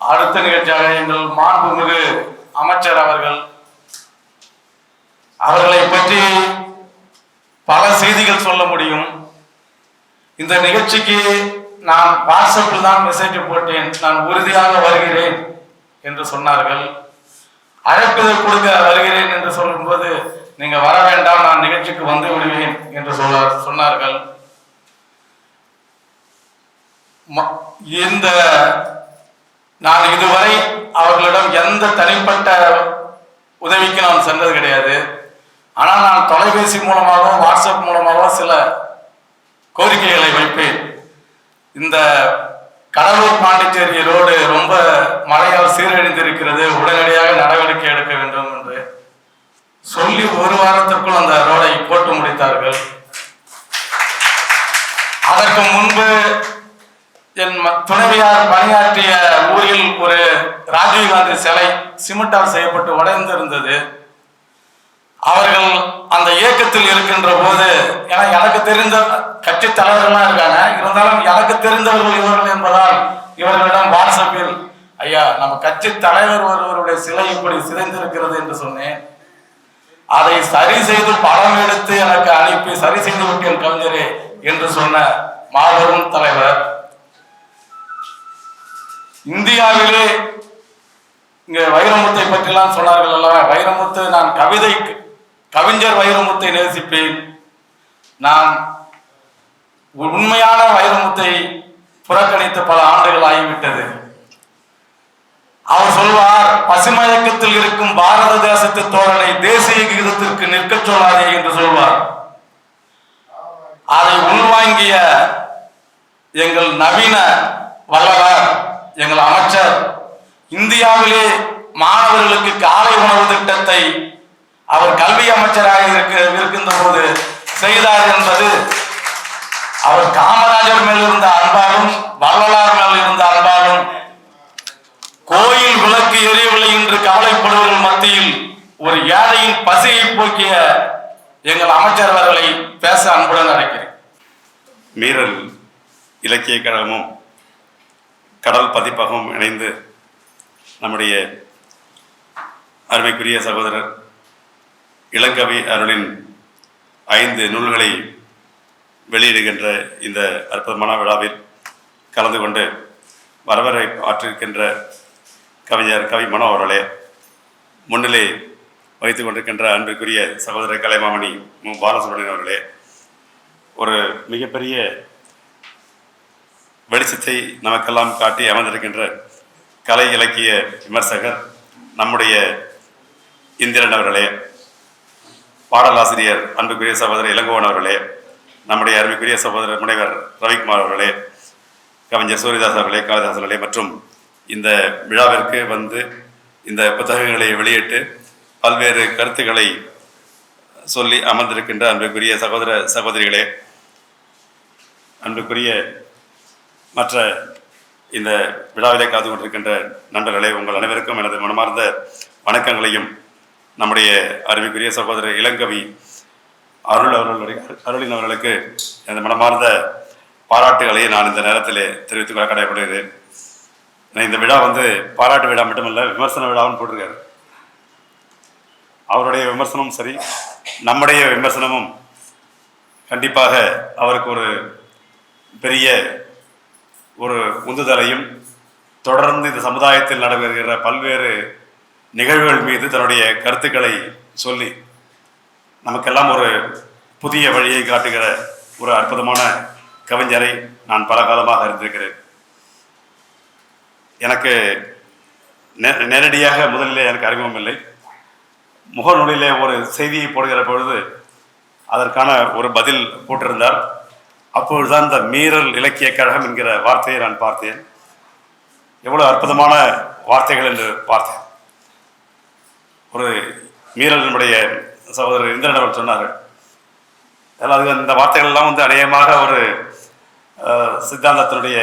அடுத்த நிகழ்ச்சியாக எங்கள் மாண்புமிகு அமைச்சர் அவர்கள் அவர்களை பற்றி பல செய்திகள் சொல்ல முடியும். இந்த நிகழ்ச்சிக்கு நான் வாட்ஸ்அப்பில் தான் மெசேஜ் போட்டேன். நான் உறுதியாக வருகிறேன் என்று சொன்னார்கள். அழைப்பதை கொடுக்க வருகிறேன் என்று சொல்லும்போது நீங்க வர வேண்டாம் நான் நிகழ்ச்சிக்கு வந்து விடுவேன் என்று சொல்ல சொன்னார்கள். ம- இந்த நான் இதுவரை அவர்களிடம் எந்த தனிப்பட்ட உதவிக்கு நான் சென்றது கிடையாது. ஆனால் நான் தொலைபேசி மூலமாகவோ வாட்ஸ்அப் மூலமாகவோ சில கோரிக்கைகளை வைப்பேன். இந்த கடலூர் பாண்டிச்சேரி ரோடு ரொம்ப மழையால் சீரழிந்திருக்கிறது. உடனடியாக நடவடிக்கை எடுக்க வேண்டும் என்று சொல்லி ஒரு வாரத்திற்குள் அந்த ரோடை போட்டு முடித்தார்கள். அதற்கு முன்பு என் துணைவியார் பணியாற்றிய ஊரில் ஒரு ராஜீவ்காந்தி சிலை சிமெண்டால் செய்யப்பட்டு உடைந்திருந்தது. அவர்கள் அந்த இயக்கத்தில் இருக்கின்ற போது ஏன்னா எனக்கு தெரிந்த கட்சி தலைவர்களாக இருக்காங்க. இருந்தாலும் எனக்கு தெரிந்தவர்கள் இவர்கள் என்பதால் இவர்களிடம் வாட்ஸ்அப்பில் ஐயா நம்ம கட்சி தலைவர் ஒருவருடைய சிலை இப்படி சிதைந்திருக்கிறது என்று சொன்னேன். அதை சரி செய்து படம் எடுத்து எனக்கு அனுப்பி சரி செய்து விட்டேன் கவிஞரே என்று சொன்ன மாபெரும் தலைவர் இந்தியாவிலே இங்க வைரமுத்தை பற்றிலாம் சொன்னார்கள் அல்லவா வைரமுத்து நான் கவிதை கவிஞர் வைரமுத்தை நேசிப்பேன். நான் உண்மையான வைரமுத்தை புறக்கணித்து பல ஆண்டுகள் ஆகிவிட்டது. அவர் சொல்வார் பசுமயக்கத்தில் இருக்கும் பாரத தேசத்து தோழனை தேசிய கீதத்திற்கு நிற்கச் சொல்லாதே என்று சொல்வார். அதை உள்வாங்கிய எங்கள் நவீன வல்லவர் எங்கள் அமைச்சர் இந்தியாவிலே மாணவர்களுக்கு காலை உணவு திட்டத்தை அவர் கல்வி அமைச்சராக இருக்க இருக்கின்ற போது செய்தார் என்பது அவர் காமராஜர் மேல் இருந்த அன்பாலும் வள்ளலார் மேல் இருந்த அன்பாலும் கோயில் விளக்கு எரியவில்லை என்று கவலைப்படுவர்கள் மத்தியில் ஒரு ஏழையின் பசியை போக்கிய எங்கள் அமைச்சர் அவர்களை பேச அன்புடன் அழைக்கிறேன். மீறல் இலக்கிய கழகமும் கடல் பதிப்பகம் இணைந்து நம்முடைய அருமைக்குரிய சகோதரர் இளங்கவி அருளின் ஐந்து நூல்களை வெளியிடுகின்ற இந்த அற்புதமான விழாவில் கலந்து கொண்டு வரவரை ஆற்றிருக்கின்ற கவிஞர் கவி மனோ அவர்களே முன்னிலை வைத்துக் கொண்டிருக்கின்ற அன்பிற்குரிய சகோதரர் கலைமாமணி மு. பாலசுப்ரமணியன் அவர்களே ஒரு மிகப்பெரிய வெளிச்சத்தை நமக்கெல்லாம் காட்டி அமர்ந்திருக்கின்ற கலை இலக்கிய விமர்சகர் நம்முடைய இந்திரன் அவர்களே பாடலாசிரியர் அன்புக்குரிய சகோதரர் இளங்கோவன் அவர்களே நம்முடைய அருமைக்குரிய சகோதரர் முனைவர் ரவிக்குமார் அவர்களே கவிஞர் சூரியதாஸ் அவர்களே காளிதாஸ் அவர்களே மற்றும் இந்த விழாவிற்கு வந்து இந்த புத்தகங்களை வெளியிட்டு பல்வேறு கருத்துக்களை சொல்லி அமர்ந்திருக்கின்ற அன்புக்குரிய சகோதர சகோதரிகளே அன்புக்குரிய மற்ற இந்த விழாவிலே காத்து கொண்டிருக்கின்ற நண்பர்களே உங்கள் அனைவருக்கும் எனது மனமார்ந்த வணக்கங்களையும் நம்முடைய அருமைக்குரிய சகோதரர் இளங்கவி அருள் அவர்களுடைய அருளின் அவர்களுக்கு எனது மனமார்ந்த பாராட்டுகளை நான் இந்த நேரத்தில் தெரிவித்துக் கொள்ள கடையப்படுகிறேன் நான் இந்த விழா வந்து பாராட்டு விழா மட்டுமல்ல விமர்சன விழாவும் போட்டிருக்காரு. அவருடைய விமர்சனமும் சரி நம்முடைய விமர்சனமும் கண்டிப்பாக அவருக்கு ஒரு பெரிய ஒரு உந்துதலையும் தொடர்ந்து இந்த சமுதாயத்தில் நடைபெறுகிற பல்வேறு நிகழ்வுகள் மீது தன்னுடைய கருத்துக்களை சொல்லி நமக்கெல்லாம் ஒரு புதிய வழியை காட்டுகிற ஒரு அற்புதமான கவிஞரை நான் பல காலமாக இருந்திருக்கிறேன் எனக்கு நே- நேரடியாக முதலிலே எனக்கு அறிமுகம் இல்லை. முகநூலிலே ஒரு செய்தியை போடுகிற பொழுது அதற்கான ஒரு பதில் போட்டிருந்தார். அப்பொழுதுதான் இந்த மீறல் இலக்கிய கழகம் என்கிற வார்த்தையை நான் பார்த்தேன். எவ்வளவு அற்புதமான வார்த்தைகள் என்று பார்த்தேன். ஒரு மீறல் நம்முடைய சகோதரர் இந்திரன் அவர் சொன்னார்கள். அதாவது இந்த வார்த்தைகள் எல்லாம் வந்து அநேகமாக ஒரு சித்தாந்தத்தினுடைய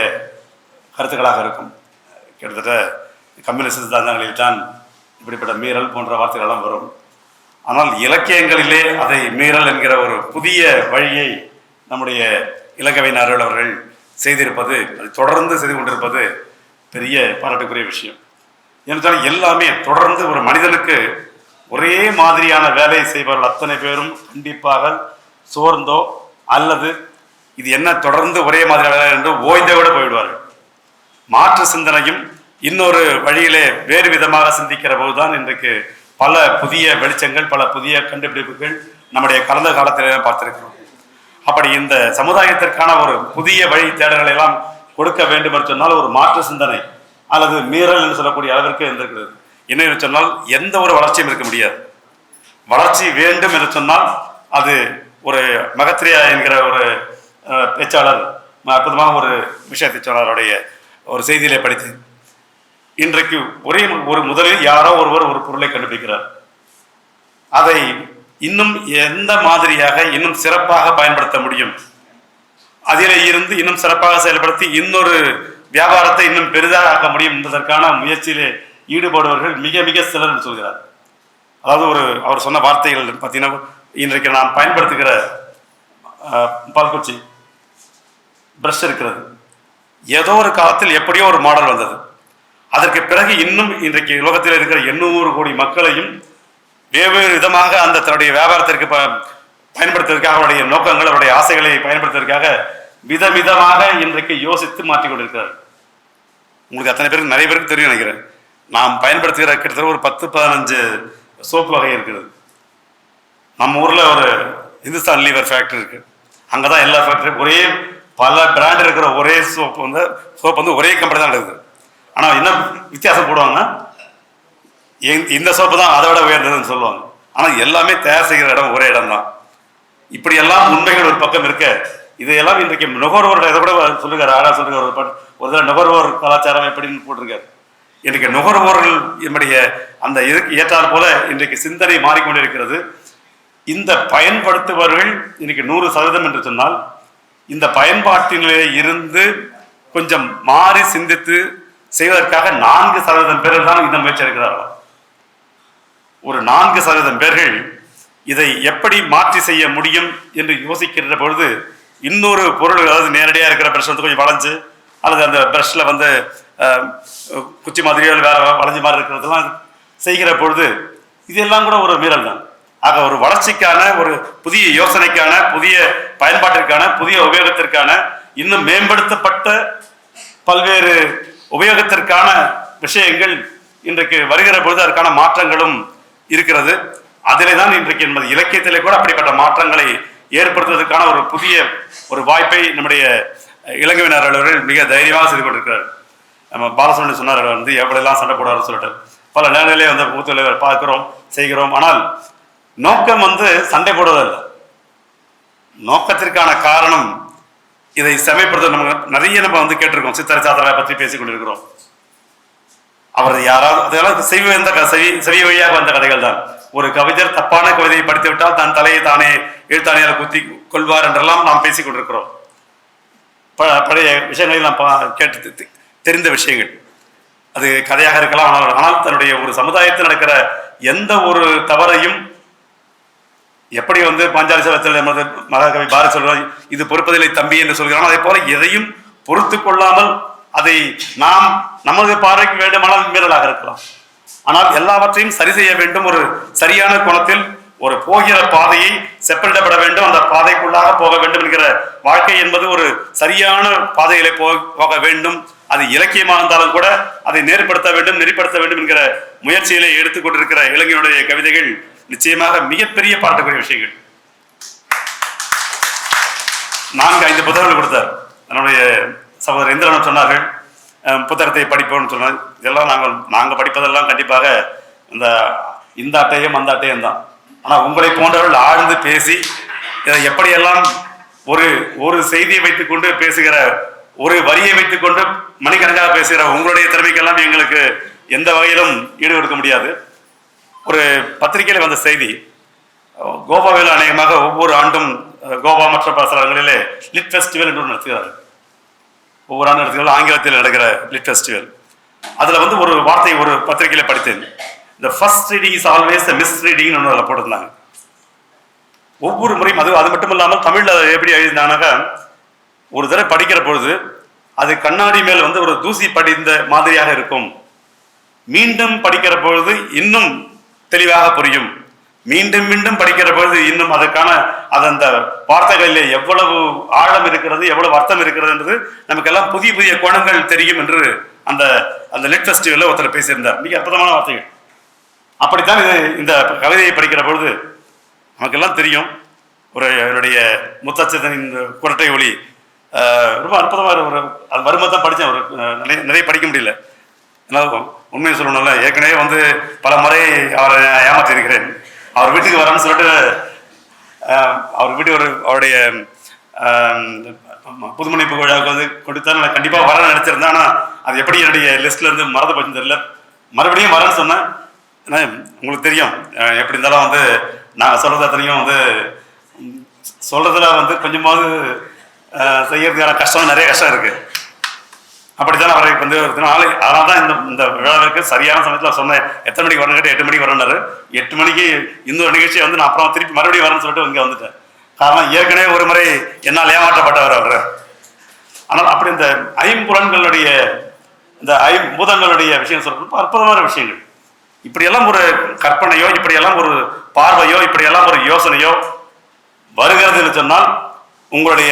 கருத்துக்களாக இருக்கும். கிட்டத்தட்ட கம்யூனிஸ்ட் சித்தாந்தங்களில் தான் இப்படிப்பட்ட மீறல் போன்ற வார்த்தைகள் எல்லாம் வரும். ஆனால் இலக்கியங்களிலே அதை மீறல் என்கிற ஒரு புதிய வழியை நம்முடைய இலக்கவின் அருள் அவர்கள் செய்திருப்பது அது தொடர்ந்து செய்து கொண்டிருப்பது பெரிய பாராட்டுக்குரிய விஷயம். என்றால் எல்லாமே தொடர்ந்து ஒரு மனிதனுக்கு ஒரே மாதிரியான வேலையை செய்பவர்கள் அத்தனை பேரும் கண்டிப்பாக சோர்ந்தோ அல்லது இது என்ன தொடர்ந்து ஒரே மாதிரியான வேலை என்று ஓய்ந்தோடு கூட மாற்று சிந்தனையும் இன்னொரு வழியிலே வேறு விதமாக சிந்திக்கிற போதுதான் இன்றைக்கு பல புதிய வெளிச்சங்கள் பல புதிய கண்டுபிடிப்புகள் நம்முடைய கடந்த காலத்திலே பார்த்திருக்கிறோம். அப்படி இந்த சமுதாயத்திற்கான ஒரு புதிய வழி தேடல்களை எல்லாம் கொடுக்க வேண்டும் என்று சொன்னால் ஒரு மாற்று சிந்தனை அல்லது மீறல் என்று சொல்லக்கூடிய அளவிற்கு இருந்திருக்கிறது. என்ன என்று சொன்னால் எந்த ஒரு வளர்ச்சியும் இருக்க முடியாது. வளர்ச்சி வேண்டும் என்று சொன்னால் அது ஒரு மகத்ரியா என்கிற ஒரு பேச்சாளர் அற்புதமாக ஒரு விஷயத்தை சொன்னாருடைய ஒரு செய்தியிலே படித்து. இன்றைக்கு ஒரே ஒரு முதலில் யாரோ ஒருவர் ஒரு பொருளை கண்டுபிடிக்கிறார். அதை இன்னும் எந்த மாதிரியாக இன்னும் சிறப்பாக பயன்படுத்த முடியும்? அதில் இருந்து இன்னும் சிறப்பாக செயல்படுத்தி இன்னொரு வியாபாரத்தை இன்னும் பெரிதாக ஆக்க முடியும் என்பதற்கான முயற்சியிலே ஈடுபடுபவர்கள் மிக மிக சிலர் என்று சொல்கிறார். அதாவது ஒரு அவர் சொன்ன வார்த்தைகள் பார்த்தீங்கன்னா இன்றைக்கு நாம் பயன்படுத்துகிற பால்குச்சி ப்ரஷ் இருக்கிறது. ஏதோ ஒரு காலத்தில் எப்படியோ ஒரு மாடல் வந்தது. அதற்கு பிறகு இன்னும் இன்றைக்கு உலகத்தில் இருக்கிற எண்ணூறு கோடி மக்களையும் வெவ்வேறு விதமாக அந்த தன்னுடைய வியாபாரத்திற்கு ப- பயன்படுத்துவதற்காக அவருடைய நோக்கங்கள் அவருடைய ஆசைகளை பயன்படுத்துவதற்காக விதவிதமாக இன்றைக்கு யோசித்து மாற்றி கொண்டிருக்கிறார். உங்களுக்கு அத்தனை பேருக்கு நிறைய பேருக்கு தெரியும் நினைக்கிறேன். நாம் பயன்படுத்துகிற கிட்டத்தட்ட ஒரு பத்து பதினஞ்சு சோப்பு வகை இருக்குது. நம்ம ஊரில் ஒரு இந்துஸ்தான் லீவர் ஃபேக்டரி இருக்கு. அங்கதான் எல்லா ஃபேக்டரி ஒரே பல பிராண்ட் இருக்கிற ஒரே சோப்பு வந்து சோப்பு வந்து ஒரே கம்பெனி தான் இருக்குது ஆனால் என்ன வித்தியாசம் போடுவாங்கன்னா இந்த- இந்த சோப்பு தான் அதை விட உயர்ந்ததுன்னு சொல்லுவாங்க. ஆனால் எல்லாமே தயார் செய்கிற இடம் ஒரே இடம் தான் இப்படி எல்லாம் உண்மைகள் ஒரு பக்கம் இருக்க இதையெல்லாம் இன்றைக்கு நுகர்வோரோட இதை கூட சொல்லுகிறார். ஆடா சொல்லுகிற ஒரு ஒரு தடவை நுகர்வோர் கலாச்சாரம் எப்படின்னு போட்டிருக்காரு. இன்றைக்கு நுகர்வோர்கள் என்னுடைய அந்த இதுக்கு ஏற்றாற் போல இன்றைக்கு சிந்தனை மாறிக்கொண்டிருக்கிறது இந்த பயன்படுத்துபவர்கள் இன்னைக்கு நூறு சதவீதம் என்று சொன்னால் இந்த பயன்பாட்டினிலே இருந்து கொஞ்சம் மாறி சிந்தித்து செய்வதற்காக நான்கு சதவீதம் பேர் தான் இந்த முயற்சி எடுக்கிறார்கள்? ஒரு நான்கு சதவீதம் பேர்கள் இதை எப்படி மாற்றி செய்ய முடியும் என்று யோசிக்கின்ற பொழுது இன்னொரு பொருள் அதாவது நேரடியாக இருக்கிற பிரஷ் வந்து கொஞ்சம் வளைஞ்சு அல்லது அந்த ப்ரெஷ்ஷில் வந்து குச்சி மாதிரியோ வேறு வேற வளைஞ்ச மாதிரி இருக்கிறதெல்லாம் செய்கிற பொழுது இதெல்லாம் கூட ஒரு மீறல் தான். ஆக ஒரு வளர்ச்சிக்கான ஒரு புதிய யோசனைக்கான புதிய பயன்பாட்டிற்கான புதிய உபயோகத்திற்கான இன்னும் மேம்படுத்தப்பட்ட பல்வேறு உபயோகத்திற்கான விஷயங்கள் இன்றைக்கு வருகிற பொழுது அதற்கான மாற்றங்களும் இருக்கிறது. அதிலே தான் இன்றைக்கு என்பது இலக்கியத்திலே கூட அப்படிப்பட்ட மாற்றங்களை ஏற்படுத்துவதற்கான ஒரு புதிய ஒரு வாய்ப்பை நம்முடைய இளங்கவினர் அவர்கள் மிக தைரியமாக செய்து கொண்டிருக்கிறார். நம்ம பாலசுமணி சொன்னார் அவர் வந்து எவ்வளெல்லாம் சண்டை போடுவார்னு சொல்லிட்டு. பல நேரங்களிலே வந்து மூத்தலைவர் பார்க்கிறோம் செய்கிறோம். ஆனால் நோக்கம் வந்து சண்டை போடுவதல்ல நோக்கத்திற்கான காரணம் இதை செமைப்படுத்த நம்ம நிறைய நம்ம வந்து கேட்டிருக்கோம் சித்தரை சாத்திரை பற்றி பேசிக் கொண்டிருக்கிறோம். அவர் யாராவது அதெல்லாம் செவி வந்த செவி செவி வழியாக வந்த கதைகள் தான் ஒரு கவிஞர் தப்பான கவிதையை படித்து விட்டால் தன் தலையை தானே எழுத்தாணியால் குத்தி கொள்வார் என்றெல்லாம் நாம் பேசிக் கொண்டிருக்கிறோம். பழைய விஷயங்களை நாம் பா- கேட்டு தெரிந்த விஷயங்கள். அது கதையாக இருக்கலாம் ஆனால் ஆனால் தன்னுடைய ஒரு சமுதாயத்தில் நடக்கிற எந்த ஒரு தவறையும் எப்படி வந்து பாஞ்சாலி சபத்தில் நமது மகாகவி பாரதி சொல்கிறார் இது பொறுப்பதில்லை தம்பி என்று சொல்கிறான் அதே போல எதையும் பொறுத்து கொள்ளாமல் அதை நாம் நமது பார்வைக்கு வேண்டுமானால் மீறலாக இருக்கலாம். ஆனால் எல்லாவற்றையும் சரி செய்ய வேண்டும். ஒரு சரியான கோணத்தில் ஒரு போகிற பாதையை செப்பனிடப்பட வேண்டும். அந்த பாதைக்குள்ளாக போக வேண்டும் என்கிற வாழ்க்கை என்பது ஒரு சரியான பாதையிலே போ- போக வேண்டும். அது இலக்கியமாக இருந்தாலும் கூட அதை நேர்படுத்த வேண்டும் நெறிப்படுத்த வேண்டும் என்கிற முயற்சியிலே எடுத்துக்கொண்டிருக்கிற இளைஞனுடைய கவிதைகள் நிச்சயமாக மிகப்பெரிய பாராட்டக்கூடிய விஷயங்கள். நான்கு ஐந்து புத்தகங்கள் கொடுத்தார். என்னுடைய சகோதரர் இந்திரன் சொன்னார்கள் புத்தகத்தை படிப்போம்னு சொன்னார். இதெல்லாம் நாங்கள் நாங்கள் படிப்பதெல்லாம் கண்டிப்பாக இந்த இந்த அட்டையும் அந்த அட்டையும் தான். ஆனால் உங்களை போன்றவர்கள் ஆழ்ந்து பேசி இதை எப்படியெல்லாம் ஒரு ஒரு செய்தியை வைத்துக்கொண்டு பேசுகிற ஒரு வரியை வைத்துக்கொண்டு மணிக்கணக்காக பேசுகிற உங்களுடைய திறமைக்கெல்லாம் எங்களுக்கு எந்த வகையிலும் ஈடு கொடுக்க முடியாது. ஒரு பத்திரிகையில் வந்த செய்தி கோவாவில் அநேகமாக ஒவ்வொரு ஆண்டும் கோவா மற்ற பல ஸ்தலங்களிலே லிட் ஃபெஸ்டிவல் என்று நடத்துகிறார்கள். ஒவ்வொரு இடத்துல ஆங்கிலத்தில் நடக்கிற லிட் ஃபெஸ்டிவல் அதில் வந்து ஒரு வார்த்தை ஒரு பத்திரிகையில் படித்தேன். இந்த first reading is always miss ரீடிங்னு ஒன்று அதில் போட்டிருந்தாங்க. ஒவ்வொரு முறையும் அது அது மட்டும் இல்லாமல் தமிழில் எப்படி எழுதினானாக்கா ஒரு தடவை படிக்கிற பொழுது அது கண்ணாடி மேல் வந்து ஒரு தூசி படிந்த மாதிரியாக இருக்கும். மீண்டும் படிக்கிற பொழுது இன்னும் தெளிவாக புரியும். மீண்டும் மீண்டும் படிக்கிற பொழுது இன்னும் அதற்கான அது அந்த வார்த்தைகளில் எவ்வளவு ஆழம் இருக்கிறது எவ்வளவு அர்த்தம் இருக்கிறது என்றது நமக்கெல்லாம் புதிய புதிய கோணங்கள் தெரியும் என்று அந்த அந்த லிட் ஃபெஸ்டிவலில் ஒருத்தர் பேசியிருந்தார். மிக அற்புதமான வார்த்தைகள். அப்படித்தான் இது இந்த கவிதையை படிக்கிற பொழுது நமக்கெல்லாம் தெரியும். ஒரு என்னுடைய முத்தச்சதனின் குரட்டை ஒளி. ரொம்ப அற்புதமாக ஒரு அது வரும்போது படித்தேன். ஒரு நிறைய நிறைய படிக்க முடியல. என்னால் உண்மையை சொல்லணும்ல. ஏற்கனவே வந்து பல முறை அவரை ஏமாற்றியிருக்கிறேன். அவர் வீட்டுக்கு வரேன்னு சொல்லிட்டு அவர் வீட்டு ஒரு அவருடைய புதுமனை ஆமா, விழாவுக்கு வந்து கொடுத்தா நான் கண்டிப்பாக வரேன்னு நினச்சிருந்தேன். ஆனால் அது எப்படி என்னுடைய லிஸ்ட்ல இருந்து மறந்து போச்சு தெரியல. மறுபடியும் வரேன்னு சொன்னேன். உங்களுக்கு தெரியும் எப்படி இருந்தாலும் வந்து நான் சொல்றது அத்தனையும் வந்து ம், சொல்றதுல வந்து கொஞ்சமாவது செய்யறதுக்கான கஷ்டம் நிறைய கஷ்டம் இருக்குது அப்படித்தான் அவரை வந்து நாளை அதனால தான் இந்த இந்த விழாவிற்கு சரியான சமயத்தில் சொன்னேன். எத்தனை மணிக்கு வரணும் கேட்டு எட்டு மணிக்கு வரணுன்னாரு எட்டு மணிக்கு இன்னொரு நிகழ்ச்சியை வந்து நான் அப்புறம் திருப்பி மறுபடியும் வரேன்னு சொல்லிட்டு இங்கே வந்துட்டேன். காரணம் ஏற்கனவே ஒரு முறை என்னால் ஏமாற்றப்பட்டவர் அவர். ஆனால் அப்படி இந்த ஐம்புலன்களுடைய இந்த ஐம்பூதங்களுடைய விஷயம் சொல்றது அற்புதமான விஷயங்கள். இப்படியெல்லாம் ஒரு கற்பனையோ இப்படியெல்லாம் ஒரு பார்வையோ இப்படியெல்லாம் ஒரு யோசனையோ வருகிறதுன்னு சொன்னால் உங்களுடைய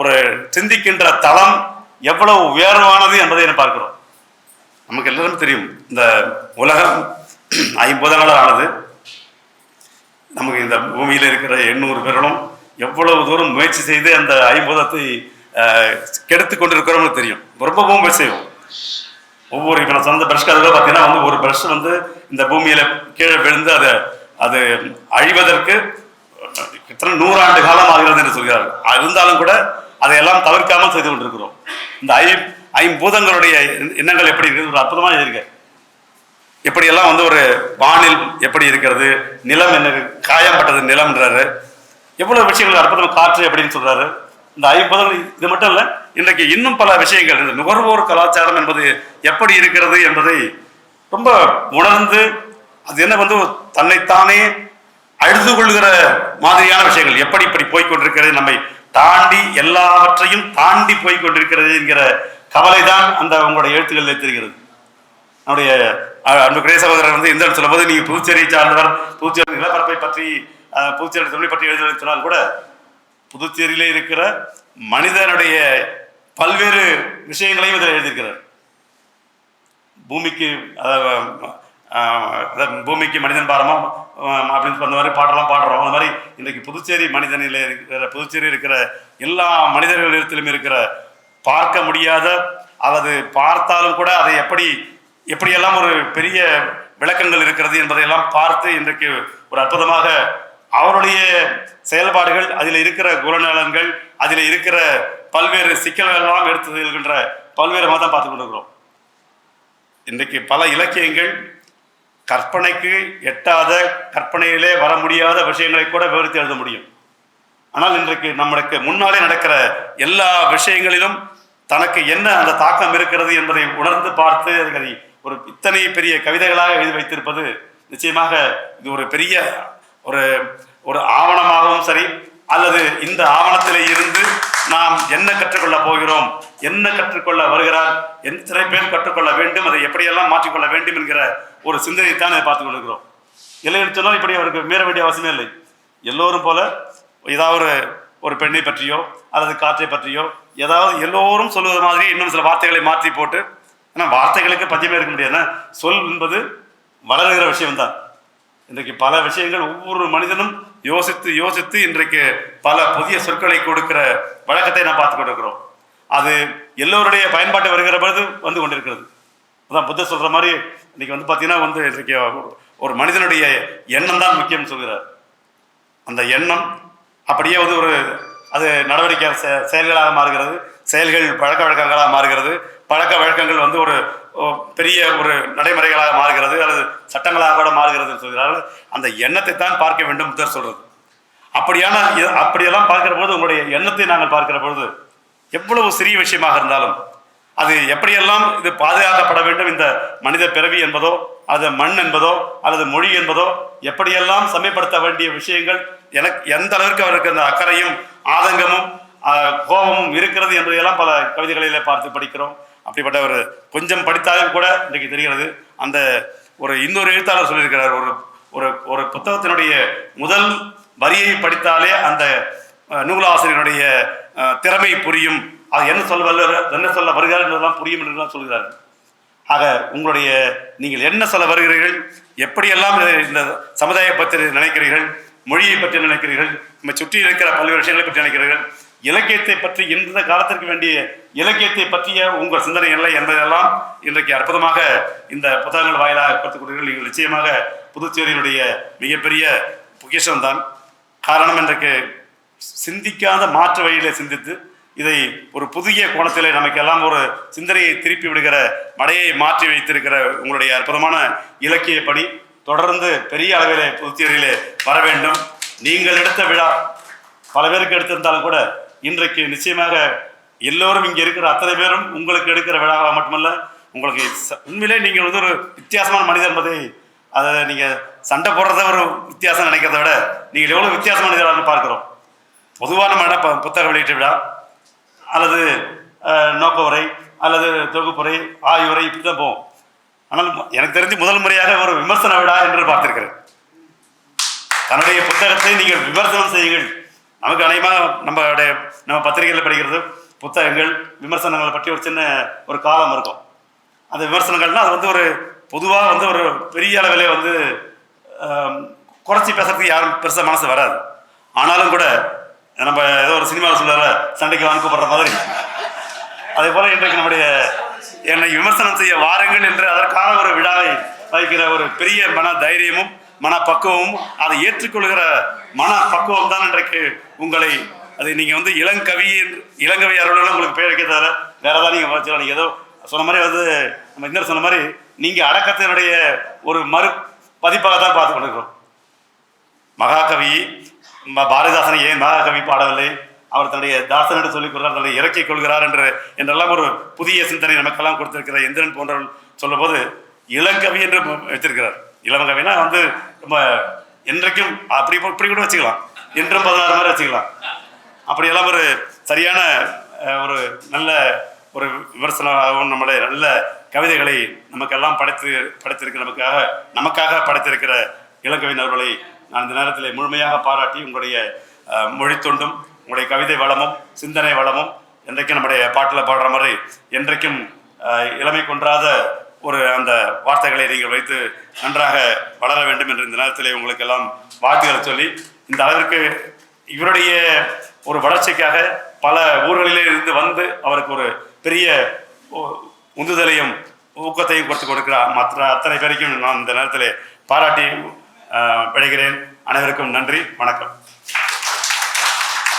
ஒரு சிந்திக்கின்ற தளம் எவ்வளவு உயர்வானது என்பதை நான் பார்க்கிறோம்? நமக்கு எல்லாரும் தெரியும். இந்த உலகம் ஐம்பூதங்களால் ஆனது. நமக்கு இந்த பூமியில் இருக்கிற எண்ணூறு பேர்களும் எவ்வளவு தூரம் முயற்சி செய்து அந்த ஐம்பதத்தை கெடுத்து கொண்டிருக்கிறோம்னு தெரியும். ரொம்ப பூமி செய்வோம். ஒவ்வொரு இப்போ நான் சொந்த பிரஷ் பார்த்தீங்கன்னா வந்து ஒரு பிரஷ் வந்து இந்த பூமியில கீழே விழுந்து அதை அது அழிவதற்கு கிட்டத்தட்ட நூறாண்டு காலம் ஆகிறது என்று சொல்கிறார்கள். இருந்தாலும் கூட அதையெல்லாம் தவிர்க்காமல் செய்து கொண்டிருக்கிறோம். இந்த ஐ ஐம்பூதங்களுடைய எண்ணங்கள் எப்படி இருக்குது? ஒரு அற்புதமாக இருக்கு. எப்படியெல்லாம் வந்து ஒரு வானில் எப்படி இருக்கிறது? நிலம் என்ன காயம்பட்டது நிலம்ன்றாரு. எவ்வளோ விஷயங்கள் அற்புதம் காற்று எப்படின்னு சொல்கிறாரு இந்த ஐம்பூதங்கள் இது மட்டும் இல்லை இன்றைக்கு இன்னும் பல விஷயங்கள் இந்த நுகர்வோர் கலாச்சாரம் என்பது எப்படி இருக்கிறது என்பதை ரொம்ப உணர்ந்து அது என்ன வந்து தன்னைத்தானே அழுது கொள்கிற மாதிரியான விஷயங்கள். எப்படி இப்படி போய்கொண்டிருக்கிறது நம்மை தாண்டி எல்லாவற்றையும் தாண்டி போய் கொண்டிருக்கிறது என்கிற கவலைதான் அந்த உங்களுடைய எழுத்துக்களில் தெரிகிறது. நம்முடைய அன்பு கிரே சகோதரர் வந்து இந்த போது நீங்க புதுச்சேரி சார்ந்தவர் புதுச்சேரி நிலப்பரப்பை பற்றி புதுச்சேரி தொழில் பற்றி எழுதி சொன்னால் கூட புதுச்சேரியிலே இருக்கிற மனிதனுடைய பல்வேறு விஷயங்களையும் இதில் எழுதியிருக்கிறார். பூமிக்கு அதாவது பூமிக்கு மனிதன் பாரமா அப்படின்னு அந்த மாதிரி பாட்டெல்லாம் பாடுறோம். அந்த மாதிரி இன்றைக்கு புதுச்சேரி மனிதனில் இருக்கிற புதுச்சேரி இருக்கிற எல்லா மனிதர்களிடத்திலும் இருக்கிற பார்க்க முடியாத அல்லது பார்த்தாலும் கூட அதை எப்படி எப்படியெல்லாம் ஒரு பெரிய விளக்கங்கள் இருக்கிறது என்பதையெல்லாம் பார்த்து இன்றைக்கு ஒரு அற்புதமாக அவருடைய செயல்பாடுகள் அதில் இருக்கிற குணநலன்கள் அதில் இருக்கிற பல்வேறு சிக்கல்கள் எல்லாம் எடுத்து செல்கின்ற பல்வேறு மதம் பார்த்து கொண்டிருக்கிறோம். இன்றைக்கு பல இலக்கியங்கள் கற்பனைக்கு எட்டாத கற்பனையிலே வர முடியாத விஷயங்களை கூட விவரித்து எழுத முடியும். ஆனால் இன்றைக்கு நம்மளுக்கு முன்னாலே நடக்கிற எல்லா விஷயங்களிலும் தனக்கு என்ன அந்த தாக்கம் இருக்கிறது என்பதை உணர்ந்து பார்த்து அதை ஒரு இத்தனை பெரிய கவிதைகளாக எழுதி வைத்திருப்பது நிச்சயமாக இது ஒரு பெரிய ஒரு ஒரு ஆவணமாகவும் சரி அல்லது இந்த ஆவணத்திலே இருந்து நாம் என்ன கற்றுக்கொள்ள போகிறோம்? என்ன கற்றுக்கொள்ள வருகிறார்? எத்தனை பேர் கற்றுக்கொள்ள வேண்டும் அதை எப்படியெல்லாம் மாற்றிக்கொள்ள வேண்டும் என்கிற ஒரு சிந்தனைத்தான் இதை பார்த்து கொள்கிறோம் இல்லைன்னு சொன்னால் இப்படி அவருக்கு மீற வேண்டிய அவசியமே இல்லை. எல்லோரும் போல ஏதாவது ஒரு ஒரு பெண்ணை பற்றியோ அல்லது காற்றை பற்றியோ ஏதாவது எல்லோரும் சொல்லுவது மாதிரி இன்னும் சில வார்த்தைகளை மாற்றி போட்டு ஏன்னா வார்த்தைகளுக்கு பதியமே இருக்க முடியாது. சொல் என்பது வளருகிற விஷயம்தான். இன்றைக்கு பல விஷயங்கள் ஒவ்வொரு மனிதனும் யோசித்து யோசித்து இன்றைக்கு பல புதிய சொற்களை கொடுக்கிற வழக்கத்தை நாம் பார்த்து கொண்டிருக்கிறோம். அது எல்லோருடைய பயன்பாட்டு வருகிற பொழுது வந்து கொண்டிருக்கிறது. அதான் புத்தர் சொல்கிற மாதிரி இன்னைக்கு வந்து பார்த்தீங்கன்னா வந்து இன்றைக்கு ஒரு மனிதனுடைய எண்ணம் தான் முக்கியம்னு சொல்கிறார். அந்த எண்ணம் அப்படியே வந்து ஒரு அது நடவடிக்கை செ- செயல்களாக மாறுகிறது. செயல்கள் பழக்க வழக்கங்களாக மாறுகிறது. பழக்க வழக்கங்கள் வந்து ஒரு பெரிய ஒரு நடைமுறைகளாக மாறுகிறது அல்லது சட்டங்களாக கூட மாறுகிறது சொல்கிறார்கள். அந்த எண்ணத்தை தான் பார்க்க வேண்டும் முதல் சொல்கிறது அப்படியான அப்படியெல்லாம் பார்க்கிற பொழுது உங்களுடைய எண்ணத்தை நாங்கள் பார்க்கிற பொழுது எவ்வளவு சிறிய விஷயமாக இருந்தாலும் அது எப்படியெல்லாம் இது பாதுகாக்கப்பட வேண்டும் இந்த மனித பிறவி என்பதோ அது மண் என்பதோ அல்லது மொழி என்பதோ எப்படியெல்லாம் சமயப்படுத்த வேண்டிய விஷயங்கள் எனக்கு எந்த அளவிற்கு அவருக்கு அந்த அக்கறையும் ஆதங்கமும் கோபமும் இருக்கிறது என்பதையெல்லாம் பல கவிதைகளிலே பார்த்து படிக்கிறோம். அப்படிப்பட்ட ஒரு கொஞ்சம் படித்தாலும் கூட இன்றைக்கு தெரிகிறது. அந்த ஒரு இன்னொரு எழுத்தாளர் சொல்லியிருக்கிறார். ஒரு ஒரு ஒரு புத்தகத்தினுடைய முதல் வரியை படித்தாலே அந்த நூலாசிரியனுடைய திறமை புரியும். அது என்ன சொல்ல வல்ல என்ன சொல்ல வருகிறார் என்பதெல்லாம் புரியும் என்றெல்லாம் சொல்கிறார். ஆக உங்களுடைய நீங்கள் என்ன சொல்ல வருகிறீர்கள்? எப்படியெல்லாம் இந்த சமுதாய பற்றி நினைக்கிறீர்கள்? மொழியை பற்றி நினைக்கிறீர்கள்? நம்ம சுற்றி இருக்கிற பல்வேறு விஷயங்களை பற்றி நினைக்கிறீர்கள்? இலக்கியத்தை பற்றி இந்த காலத்திற்கு வேண்டிய இலக்கியத்தை பற்றிய உங்கள் சிந்தனை இல்லை என்பதெல்லாம் இன்றைக்கு அற்புதமாக இந்த புத்தகங்கள் வாயிலாக கற்றுக் நீங்கள் நிச்சயமாக புதுச்சேரியினுடைய மிகப்பெரிய பொக்கிஷம் தான் காரணம் இன்றைக்கு சிந்திக்காத மாற்று வழியிலே சிந்தித்து இதை ஒரு புதிய கோணத்திலே நமக்கெல்லாம் ஒரு சிந்தனையை திருப்பி விடுகிற மடையை மாற்றி வைத்திருக்கிற உங்களுடைய அற்புதமான இலக்கிய பணி தொடர்ந்து பெரிய அளவிலே புதுச்சேரியிலே வர வேண்டும். நீங்கள் எடுத்த விழா பல பேருக்கு எடுத்திருந்தாலும் கூட இன்றைக்கு நிச்சயமாக எல்லோரும் இங்கே இருக்கிற அத்தனை பேரும் உங்களுக்கு எடுக்கிற விழாவாக மட்டுமல்ல உங்களுக்கு ச- உண்மையிலே நீங்கள் வந்து ஒரு வித்தியாசமான மனிதர் என்பதை அதை நீங்கள் சண்டை போடுறத ஒரு வித்தியாசம் நினைக்கிறத விட நீங்கள் எவ்வளோ வித்தியாசமான மனிதராக பார்க்குறோம். பொதுவான மன ப- புத்தக வெளியீட்டு விழா அல்லது நோக்க உரை அல்லது தொகுப்புரை ஆய்வுரை இப்படி தான் போவோம். ஆனால் எனக்கு தெரிஞ்சு முதல் முறையாக ஒரு விமர்சன விழா என்று பார்த்திருக்கிறேன். தன்னுடைய புத்தகத்தை நீங்கள் விமர்சனம் செய்யுங்கள். நமக்கு அநேகமாக நம்மளுடைய நம்ம பத்திரிகையில் படிக்கிறது புத்தகங்கள் விமர்சனங்களை பற்றி ஒரு சின்ன ஒரு காலம் இருக்கும். அந்த விமர்சனங்கள்னா அது வந்து ஒரு பொதுவாக வந்து ஒரு பெரிய அளவிலே வந்து குறைச்சி பேசுறதுக்கு யாரும் பெருசாக மனசு வராது. ஆனாலும் கூட நம்ம ஏதோ ஒரு சினிமாவில் சொல்லுற சண்டைக்கு வாங்கிக்கப்படுற மாதிரி. அதே போல் இன்றைக்கு நம்முடைய என்னை விமர்சனம் செய்ய வாருங்கள் என்று அதற்கான ஒரு விழாவை வைக்கிற ஒரு பெரிய மன தைரியமும் மனப்பக்குவமும் அதை ஏற்றுக்கொள்கிற மன பக்குவம் தான் இன்றைக்கு உங்களை அது நீங்கள் வந்து இளங்கவி இளங்கவி அருள் உங்களுக்கு பேர் வைக்க தவிர வேற ஏதாவது நீங்கள் வச்சுக்கலாம் நீங்கள் ஏதோ சொன்ன மாதிரி வந்து நம்ம இன்னொரு சொன்ன மாதிரி நீங்கள் அடக்கத்தினுடைய ஒரு மறு பதிப்பாக தான் பார்த்து கொண்டிருக்கிறோம். மகாகவி பாரதிதாசனை ஏன் மகாகவி பாடவில்லை? அவர் தன்னுடைய தாசன் என்று சொல்லிக் கொள்கிறார் தன்னை இறக்கிக் கொள்கிறார் என்று என்றெல்லாம் ஒரு புதிய சிந்தனை நமக்கெல்லாம் கொடுத்திருக்கிற எந்திரன் போன்றவர்கள் சொல்லும்போது இளங்கவி என்று வைத்திருக்கிறார். இளங்கவினா வந்து நம்ம என்றைக்கும் அப்படி இப்படி கூட வச்சுக்கலாம். என்றும் பதினாறு மாதிரி வச்சுக்கலாம். அப்படியெல்லாம் ஒரு சரியான ஒரு நல்ல ஒரு விமர்சனமாகவும் நம்முடைய நல்ல கவிதைகளை நமக்கெல்லாம் படைத்து படைத்திருக்கிற நமக்காக நமக்காக படைத்திருக்கிற இளங்கவினர்களை நான் இந்த நேரத்தில் முழுமையாக பாராட்டி உங்களுடைய மொழி தொண்டும் உங்களுடைய கவிதை வளமும் சிந்தனை வளமும் என்றைக்கும் நம்முடைய பாட்டில் பாடுற மாதிரி என்றைக்கும் இளமை கொன்றாத ஒரு அந்த வார்த்தைகளை நீங்கள் வைத்து நன்றாக வளர வேண்டும் என்று இந்த நேரத்தில் உங்களுக்கெல்லாம் வாழ்த்துக்களை சொல்லி இந்த அளவிற்கு இவருடைய ஒரு வளர்ச்சிக்காக பல ஊர்களிலே இருந்து வந்து அவருக்கு ஒரு பெரிய உந்துதலையும் ஊக்கத்தையும் கொடுத்து கொடுக்கிறார். மற்ற அத்தனை பேருக்கும் நான் இந்த நேரத்தில் பாராட்டி விடைகிறேன். அனைவருக்கும் நன்றி. வணக்கம்.